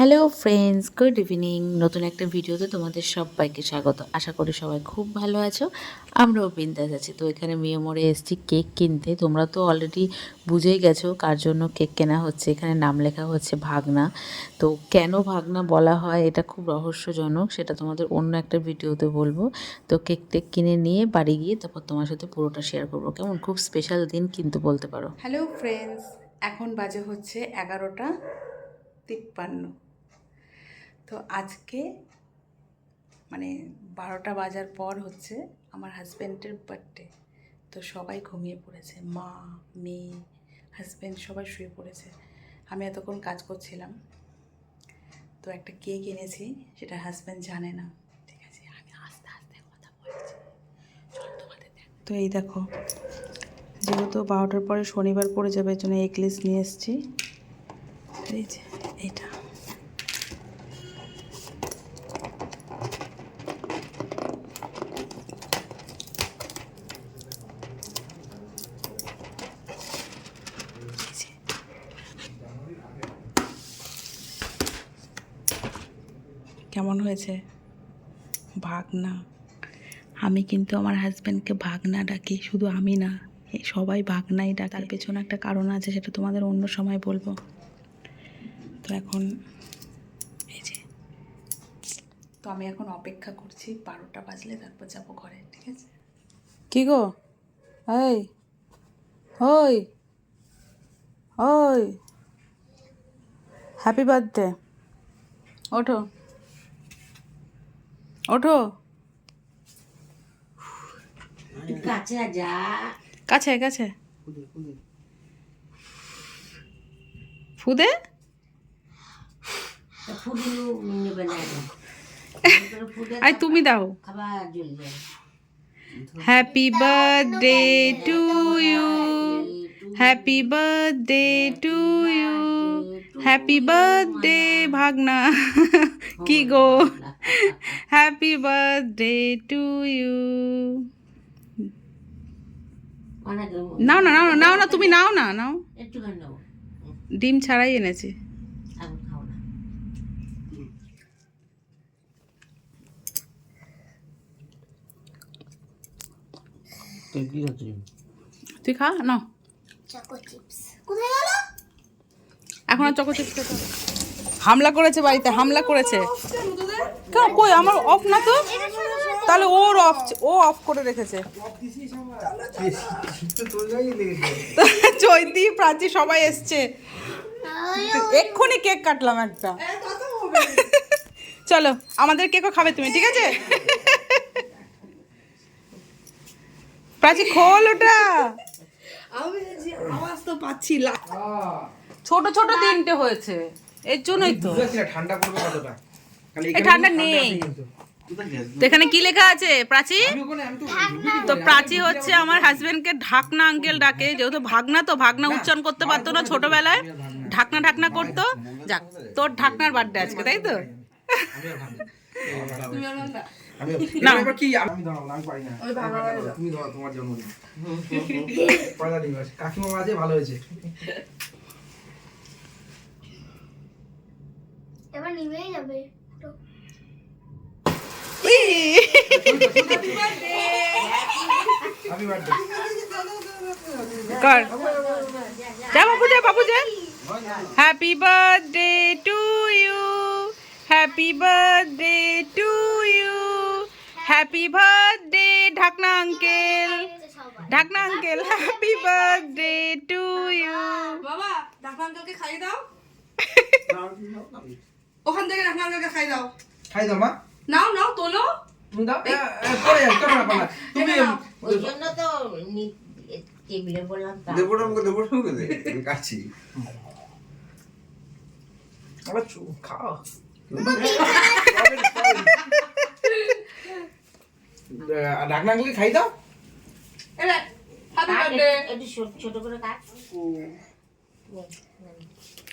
Hello friends good evening নতুন একটা ভিডিওতে তোমাদের সবাইকে স্বাগত। আশা করি সবাই খুব ভালো আছো। আমরাও বিন্দাস আছি। তো এখানে মেয়ে মোড়ে এসেছি কেক কিনতে। তোমরা তো অলরেডি বুঝেই গেছো কার জন্য কেক কেনা হচ্ছে। এখানে নাম লেখা হচ্ছে ভাগনা। তো কেন ভাগনা বলা হয় এটা খুব রহস্যজনক, সেটা তোমাদের অন্য একটা ভিডিওতে বলব। তো কেক টেক কিনে নিয়ে বাড়ি গিয়ে তারপর তোমার সাথে পুরোটা শেয়ার করব। কেমন? খুব স্পেশাল দিন কিন্তু বলতে পারো। হ্যালো ফ্রেন্ডস এখন বাজে হচ্ছে এগারোটা তিপ্পান্ন। তো আজকে মানে বারোটা বাজার পর হচ্ছে আমার হাজব্যান্ডের বার্থডে তো সবাই ঘুমিয়ে পড়েছে। মা, মেয়ে হাজব্যান্ড সবাই শুয়ে পড়েছে। আমি এতক্ষণ কাজ করছিলাম। তো একটা কেক এনেছি, সেটা হাজব্যান্ড জানে না। ঠিক আছে, আমি আস্তে আস্তে কথা বলছি। তো এই দেখো, যেহেতু বারোটার পরে শনিবার পড়ে যাবে জন্য এগলেস নিয়ে এসেছি। এইটা। হয়েছে। ভাগনা। আমি কিন্তু আমার হাজব্যান্ডকে ভাগনা ডাকি, শুধু আমি না সবাই ভাগনাই ডাকে। তার পেছনে একটা কারণ আছে, সেটা তোমাদের অন্য সময় বলব। তো এখন, এই যে, তো আমি এখন অপেক্ষা করছি, বারোটা বাজলে তারপর যাব ঘরে, ঠিক আছে? কি গো? এই, ওই ওই হ্যাপি বার্থডে ওঠো। ওঠো। কাছে যা। কাছে কাছে। ফুদে? আই তুমি দাও। Happy birthday to you happy birthday to you happy birthday ভাগনা কি গো হ্যাপি বার্থডে টু ইউ নাও না নাও না নাও না তুমি নাও না নাও ডিম ছাড়াই এনেছি। এখন খাও না তুই খা না এখন আর চকো চিপস খেতে হামলা করেছে বাড়িতে হামলা করেছে। কেন? কই? আমার অফ না তো? তাহলে ওর অফ ও অফ করে রেখেছে। চৈতি প্রাচী সবাই এসছে। এক্ষুনি কেক কাটলাম একটা। চলো আমাদের কেকও খাবে তুমি ঠিক আছে? প্রাচী খোল ওটা। ছোট ছোট তিনটে হয়েছে। এর জন্যই তো। ঠান্ডা পড়বে কতটা? এই ঠান্ডা নেই। তো এখানে কি লেখা আছে? প্রাচী? তো প্রাচী হচ্ছে আমার হাজবেন্ডকে ঢাকনা আঙ্কেল ডাকে। যেহেতু ভাগনা তো ভাগনা উচ্চারণ করতে পারতো না ছোটবেলায়। ঢাকনা ঢাকনা করতো। যাক তোর ঢাকনার বার্থডে আজকে তাই তো? আমি না। এবার কি আমি ধরাবো না, আমি পারি না তুমি ধরো তোমার জন্মদিন পয়লা দিবস কাকিমা আছে ভালো হয়েছে এবার নিভেই যাবে কর যা বাবু যা বাবু যা happy birthday to you happy birthday to you happy birthday Dhakna uncle Dhakna uncle happy birthday to you বাবা ঢাকনা আঙ্কেলকে খাইয়ে দাও। ওখান থেকে ঢাকনা আঙ্কেলকে খাই দাও। খাই দাও মা। নাও নাও তোলো। তুমি দাও। পরে যাও কোনো ব্যাপার না তুমি ওই জন্য তো টেবিলে বললাম তা। দেবটা আমাকে দেবটা আমাকে দে? আমি কাটছি আবার চু- খাও। ঢাকনা গুলি খাই দাও। ছোট- ছোট করে কাট।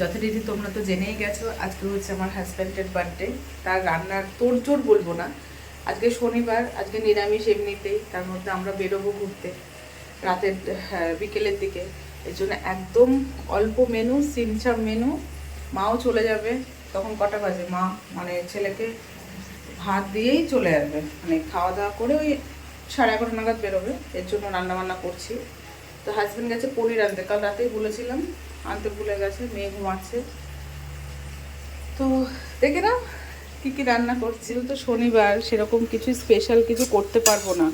যথারীতি তোমরা তো জেনেই গেছো আজকে হচ্ছে আমার হাজব্যান্ডের বার্থডে তার রান্নার তোড়জোড় বলব না। আজকে শনিবার আজকে নিরামিষ এমনিতেই তার মধ্যে আমরা বেরোবো ঘুরতে রাতের হ্যাঁ, বিকেলের দিকে। এর জন্য একদম অল্প মেনু সিমছাম মেনু মাও চলে যাবে। তখন কটা বাজে? মা মানে ছেলেকে ভাত দিয়েই চলে আসবে। মানে খাওয়া দাওয়া করে ওই সাড়ে এগারো নাগাদ বেরোবে। এর জন্য রান্না বান্না করছি। তো হাজব্যান্ড গেছে পনির আনতে। কাল রাতেই বলেছিলাম আনতে ভুলে গেছে, মেয়ে ঘুমাচ্ছে। তো দেখে না কী কী রান্না করছি। তো শনিবার, সেরকম কিছু স্পেশাল কিছু করতে পারব না।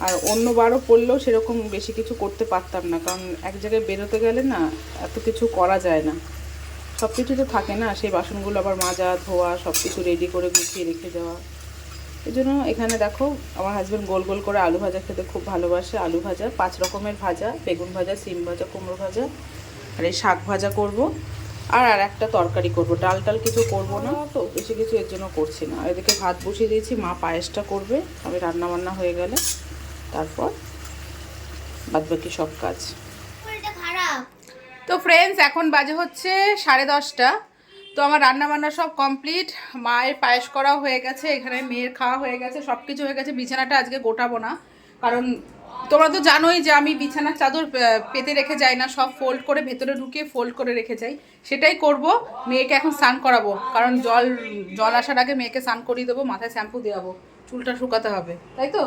আর অন্য বারও পড়লেও সেরকম বেশি কিছু করতে পারতাম না। কারণ এক জায়গায় বেরোতে গেলে না এত কিছু করা যায় না। সব কিছু তো থাকে না, সেই বাসনগুলো আবার মাজা, ধোয়া সব কিছু রেডি করে গুছিয়ে রেখে যাওয়া এই জন্য এখানে দেখো, আমার হাজব্যান্ড গোল গোল করে আলু ভাজা খেতে খুব ভালোবাসে। আলু ভাজা, পাঁচ রকমের ভাজা, বেগুন ভাজা, সিম ভাজা, কুমড়ো ভাজা। আর এই শাক ভাজা করব আর আর একটা তরকারি করব। ডাল টাল কিছু করব না তো বেশি কিছু এর জন্য করছি না। এদিকে ভাত বসিয়ে দিয়েছি মা পায়েসটা করবে আমি রান্না বান্না হয়ে গেলে তারপর বাদ বাকি সব কাজ। তো ফ্রেন্ডস এখন বাজে হচ্ছে সাড়ে দশটা। তো আমার রান্না বান্না সব কমপ্লিট মায়ের পায়েস করাও হয়ে গেছে এখানে মেয়ের খাওয়া হয়ে গেছে সব কিছু হয়ে গেছে। বিছানাটা আজকে গোটাবো না কারণ তোমরা তো জানোই যে আমি বিছানার চাদর পেতে রেখে যাই না, সব ফোল্ড করে ভেতরে ঢুকিয়ে ফোল্ড করে রেখে যাই। সেটাই করব, মেয়েকে এখন স্নান করাবো। কারণ জল জল আসার আগে মেয়েকে স্নান করিয়ে দেবো, মাথায় শ্যাম্পু দেওয়াবো চুলটা শুকাতে হবে, তাই তো?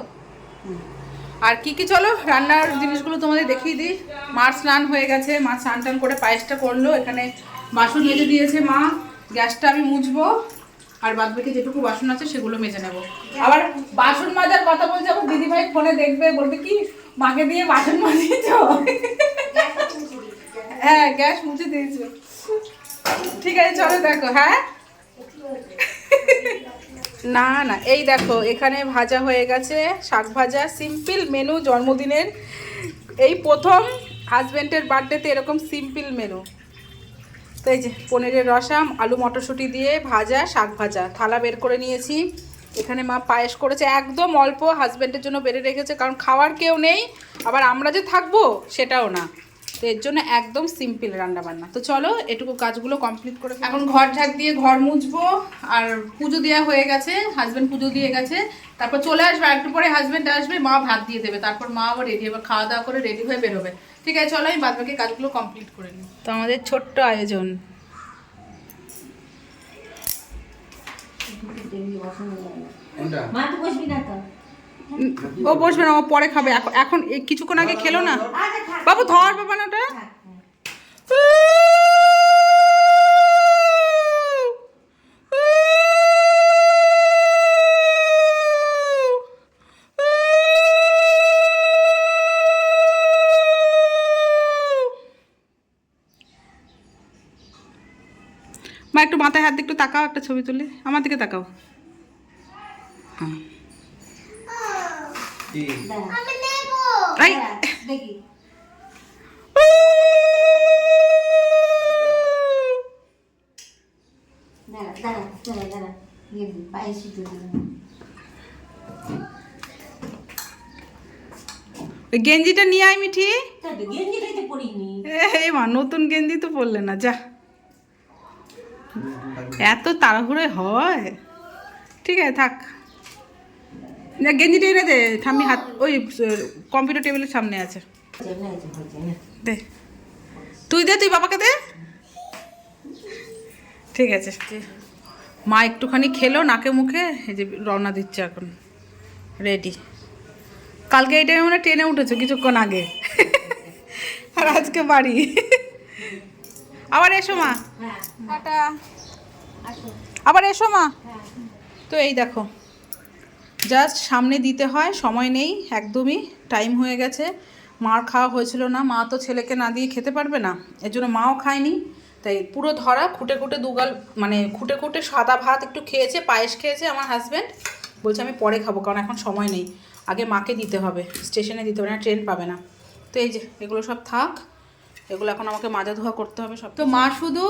আর কি কি চলো, রান্নার জিনিসগুলো তোমাদের দেখিয়ে দিই। মার স্নান হয়ে গেছে, মা স্নান টান করে পায়েসটা করল। এখানে বাসন মেজে দিয়েছে মা। গ্যাসটা আমি মুছবো। আর বাদ বাকি যেটুকু বাসন আছে সেগুলো মেজে নেব। আবার বাসন মাজার কথা বলছে আবার দিদিভাই ফোনে দেখবে, বলবে কি, মাকে দিয়ে বাসন মাজিয়েছ? হ্যাঁ গ্যাস মুছে দিয়েছ। ঠিক আছে, চলো দেখো হ্যাঁ? না না, এই দেখো, এখানে ভাজা হয়ে গেছে, শাক ভাজা সিম্পল মেনু জন্মদিনের। এই প্রথম হাজব্যান্ডের বার্থডেতে এরকম সিম্পল মেনু তো এই যে, পনিরের রসাম, আলু মটরশুঁটি দিয়ে ভাজা, শাক ভাজা। থালা বের করে নিয়েছি। এখানে মা পায়েস করেছে। একদম অল্প হাজব্যান্ডের জন্য বেড়ে রেখেছে, কারণ খাওয়ার কেউ নেই। আবার আমরা যে থাকব, সেটাও না। তো এর জন্য একদম সিম্পল রান্না বান্না। তো চলো এটুকু কাজগুলো কমপ্লিট করে এখন ঘর ঝাঁক দিয়ে ঘর মুছবো আর পুজো দেওয়া হয়ে গেছে হাজব্যান্ড পুজো দিয়ে গেছে। তারপর চলে আসবে আর একটু পরে হাজব্যান্ড আসবে মা ভাত দিয়ে দেবে। তারপর মা আবার রেডি হবে খাওয়া দাওয়া করে রেডি হয়ে বেরোবে। ঠিক আছে চলো আমি বাদবাকি কাজগুলো কমপ্লিট করে নিই। তো আমাদের ছোট্ট আয়োজন। কোনটা? মা তো বসবি না তো। ও বসবে না, ও পরে খাবে। এখন কিছুক্ষণ আগে খেলো না? বাবু, ধর বাবা না ওটা মা, একটু মাথায় হাত দিয়ে একটু তাকাও, একটা ছবি তুলে। আমার দিকে তাকাও। আমি নেব। দেখি। দাঁড়া দাঁড়া দাঁড়া দাঁড়া। পায়ে সুতো গেঞ্জিটা নিয়ে আয় মিঠি। এই মা নতুন গেঞ্জি তো পরলে না যা। এত তাড়াহুড়ো হয়। ঠিক আছে থাক। না গেঞ্জিটা এনে দে ঠাম্মি হাত ওই কম্পিউটার টেবিলের সামনে আছে। দে। তুই দে তুই বাবাকে দে। ঠিক আছে। মা একটুখানি খেলো নাকে মুখে এই যে রওনা দিচ্ছে এখন। রেডি কালকে এই টাইমে মানে ট্রেনে উঠেছো কিছুক্ষণ আগে। আর আজকে বাড়ি। আবার এসো মা। হ্যাঁ। টাটা। আবার এসো মা। তো এই দেখো। জাস্ট সামনে দিতে হয়, সময় নেই, একদমই টাইম হয়ে গেছে। মার খাওয়া হয়েছিল না, মা তো ছেলেকে না দিয়ে খেতে পারবে না, এর জন্য মাও খায়নি। তাই পুরো ধরা, খুঁটে খুঁটে দুগাল মানে খুঁটে খুঁটে সাদা ভাত একটু খেয়েছে, পায়েস খেয়েছে আমার হাজব্যান্ড বলছে আমি পরে খাব, কারণ এখন সময় নেই। আগে মাকে দিতে হবে, স্টেশনে দিতে হবে না, ট্রেন পাবে না। তো এই যে, এগুলো সব থাক। এগুলো এখন আমাকে মাজা ধোয়া করতে হবে সব তো মা শুধু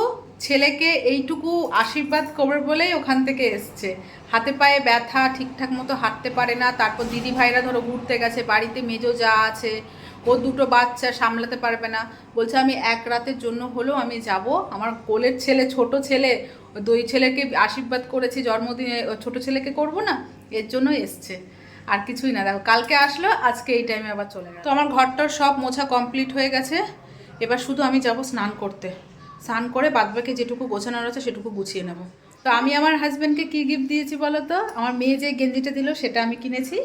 ছেলেকে এইটুকু আশীর্বাদ করবে বলেই ওখান থেকে এসছে। হাতে পায়ে ব্যথা ঠিকঠাক মতো হাঁটতে পারে না তারপর দিদি ভাইরা ধরো ঘুরতে গেছে বাড়িতে মেজো যা আছে ও দুটো বাচ্চা সামলাতে পারবে না। বলছে আমি এক রাতের জন্য হলেও আমি যাব। আমার কোলের ছেলে ছোট ছেলে দুই ছেলেকে আশীর্বাদ করেছি জন্মদিনে ছোট ছেলেকে করব না এর জন্য এসছে। আর কিছুই না। দেখো কালকে আসলো আজকে এই টাইমে আবার চলে গেল। তো আমার ঘরটার সব মোছা কমপ্লিট হয়ে গেছে। এবার শুধু আমি যাব স্নান করতে। স্নান করে বাদবাকি যেটুকু গোছানোর আছে সেটুকু গুছিয়ে নেব। তো আমি আমার হাজব্যান্ডকে কী গিফট দিয়েছি বলো তো আমার মেয়ে যে গেঞ্জিটা দিল সেটা আমি কিনেছি।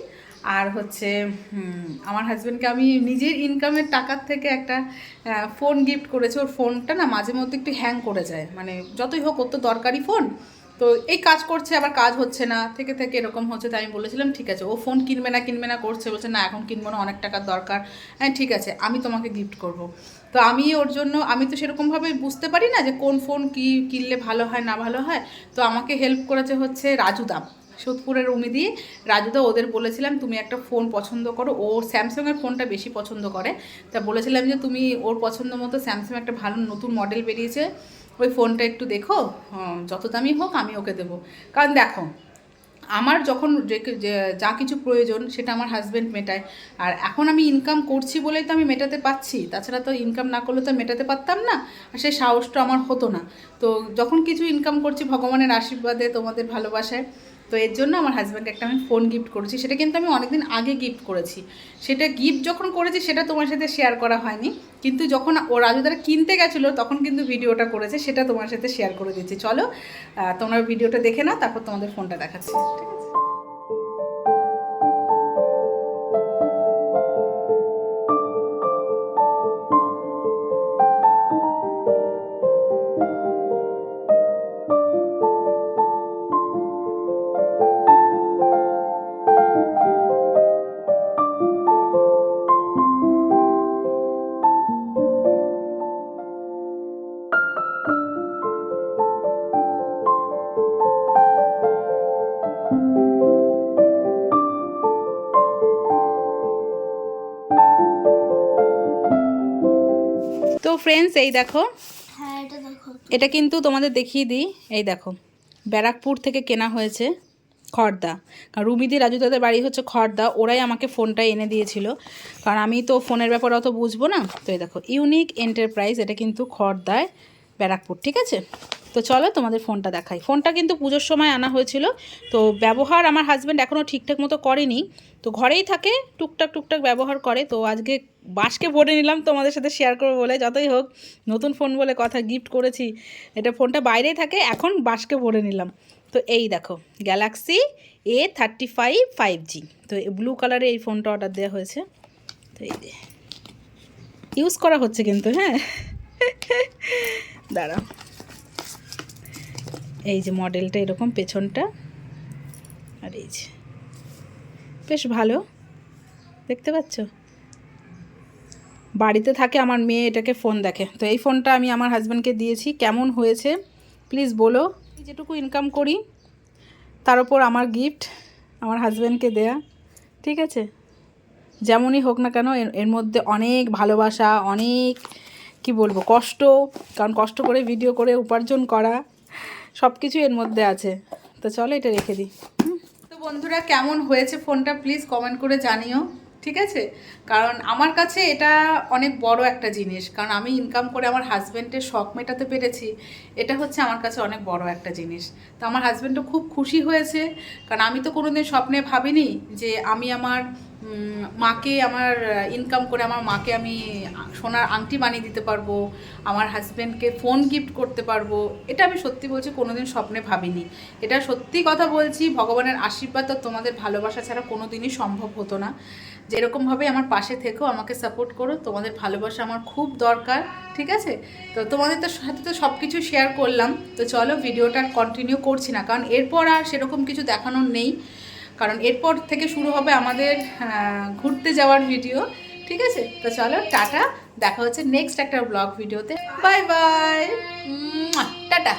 আর হচ্ছে আমার হাজব্যান্ডকে আমি নিজের ইনকামের টাকার থেকে একটা ফোন গিফট করেছি। ওর ফোনটা না মাঝে মধ্যে একটু হ্যাং করে যায়। মানে যতই হোক, ওর তো দরকারি ফোন তো এই কাজ করছে, আবার কাজ হচ্ছে না। থেকে থেকে এরকম হচ্ছে, তাই আমি বলেছিলাম, ঠিক আছে, ও ফোন কিনবে না কিনবে না, করছে। বলছে, না, এখন কিনবো না, অনেক টাকার দরকার। হ্যাঁ ঠিক আছে, আমি তোমাকে গিফট করব। তো আমি ওর জন্য, আমি তো সেরকমভাবে বুঝতে পারি না যে কোন ফোন কি কিনলে ভালো হয়, না ভালো হয়। তো আমাকে হেল্প করেছে হচ্ছে রাজুদা, সোদপুরের উমিদি। রাজুদা, ওদের বলেছিলাম তুমি একটা ফোন পছন্দ করো। ও স্যামসাংয়ের ফোনটা বেশি পছন্দ করে। তা বলেছিলাম যে তুমি ওর পছন্দ মতো স্যামসাং একটা ভালো নতুন মডেল বেরিয়েছে। ওই ফোনটা একটু দেখো যত দামি হোক আমি ওকে দেবো। কারণ দেখো আমার যখন যে- কিছু প্রয়োজন সেটা আমার হাজব্যান্ড মেটায়। আর এখন আমি ইনকাম করছি বলেই তো আমি মেটাতে পাচ্ছি তাছাড়া তো ইনকাম না করলে তো মেটাতে পারতাম না। আর সেই সাহসটা আমার হতো না। তো যখন কিছু ইনকাম করছি ভগবানের আশীর্বাদে তোমাদের ভালোবাসায়। তো এর জন্য আমার হাজব্যান্ডকে একটা আমি ফোন গিফট করেছি। সেটা কিন্তু আমি অনেকদিন আগে গিফট করেছি। সেটা গিফট যখন করেছি, সেটা তোমার সাথে শেয়ার করা হয়নি। কিন্তু যখন ও রাজুদারা কিনতে গেছিল, তখন কিন্তু ভিডিওটা করেছে। সেটা তোমার সাথে শেয়ার করে দিচ্ছি। চলো তোমার ভিডিওটা দেখে নাও, তারপর তোমাদের ফোনটা দেখাচ্ছি। ঠিক আছে ফ্রেন্ডস এই দেখো। হ্যাঁ এটা দেখো। এটা কিন্তু তোমাদের দেখিয়ে দিই। এই দেখো ব্যারাকপুর থেকে কেনা হয়েছে খড়দা কারণ রুমিদি রাজু তাদের বাড়ি হচ্ছে খড়দা ওরাই আমাকে ফোনটা এনে দিয়েছিল। কারণ আমি তো ফোনের ব্যাপারে অত বুঝব না। তো এই দেখো ইউনিক এন্টারপ্রাইজ এটা কিন্তু খড়দায় ব্যারাকপুর ঠিক আছে? তো চলো তোমাদের ফোনটা দেখাই। ফোনটা কিন্তু পুজোর সময় আনা হয়েছিল। তো ব্যবহার আমার হাজব্যান্ড এখনও ঠিকঠাক মতো করেনি। তো ঘরেই থাকে, টুকটাক টুকটাক ব্যবহার করে। তো আজকে বাসকে ভরে নিলাম তোমাদের সাথে শেয়ার করব বলে। যতই হোক, নতুন ফোন বলে কথা গিফট করেছি, এটা ফোনটা বাইরেই থাকে, এখন বাসকে ভরে নিলাম। তো এই দেখো Galaxy A thirty five five G তো ব্লু কালারে এই ফোনটা অর্ডার দেওয়া হয়েছে। তো এই ইউজ করা হচ্ছে কিন্তু হ্যাঁ। দাঁড়াও। এই যে মডেলটা এরকম পেছনটা, আর এই যে। বেশ ভালো, দেখতে পাচ্ছ? বাড়িতে থাকে আমার মেয়ে, এটাকে ফোন দেখে। তো এই ফোনটা আমি আমার হাজব্যান্ডকে দিয়েছি, কেমন হয়েছে? প্লিজ বলো যেটুকু ইনকাম করি, তার উপর আমার গিফট আমার হাজব্যান্ডকে দেয়া, ঠিক আছে? যেমনই হোক না কেন, এর মধ্যে অনেক ভালোবাসা, অনেক, কি বলব, কষ্ট, কারণ কষ্ট করে ভিডিও করে উপার্জন করা সব কিছু এর মধ্যে আছে। তো চলো এটা রেখে দিই? তো বন্ধুরা, কেমন হয়েছে ফোনটা? প্লিজ কমেন্ট করে জানিও, ঠিক আছে? কারণ আমার কাছে এটা অনেক বড় একটা জিনিস। কারণ আমি ইনকাম করে আমার হাজব্যান্ডের শখ মেটাতে পেরেছি। এটা হচ্ছে আমার কাছে অনেক বড় একটা জিনিস। তো আমার হাজব্যান্ডও খুব খুশি হয়েছে। কারণ আমি তো কোনোদিন স্বপ্নে ভাবিনি যে আমি আমার মাকে আমার ইনকাম করে আমার মাকে আমি সোনার আংটি বানিয়ে দিতে পারব, আমার হাজব্যান্ডকে ফোন গিফট করতে পারব, এটা আমি সত্যি বলছি, কোনোদিন স্বপ্নে ভাবিনি। এটা সত্যি কথা বলছি, ভগবানের আশীর্বাদ তো তোমাদের ভালোবাসা ছাড়া কোনো দিনই সম্ভব হতো না। যেরকমভাবে আমার পাশে থেকেও আমাকে সাপোর্ট করো, তোমাদের ভালোবাসা আমার খুব দরকার, ঠিক আছে? তো তোমাদের তো সাথে তো সব কিছু শেয়ার করলাম, তো চলো ভিডিওটা কন্টিনিউ করছি না, কারণ এরপর আর সেরকম কিছু দেখানোর নেই। কারণ এরপর থেকে শুরু হবে আমাদের ঘুরতে যাওয়ার ভিডিও ঠিক আছে? তো চলো টাটা দেখা হচ্ছে নেক্সট একটা ব্লগ ভিডিওতে। Bye bye tata!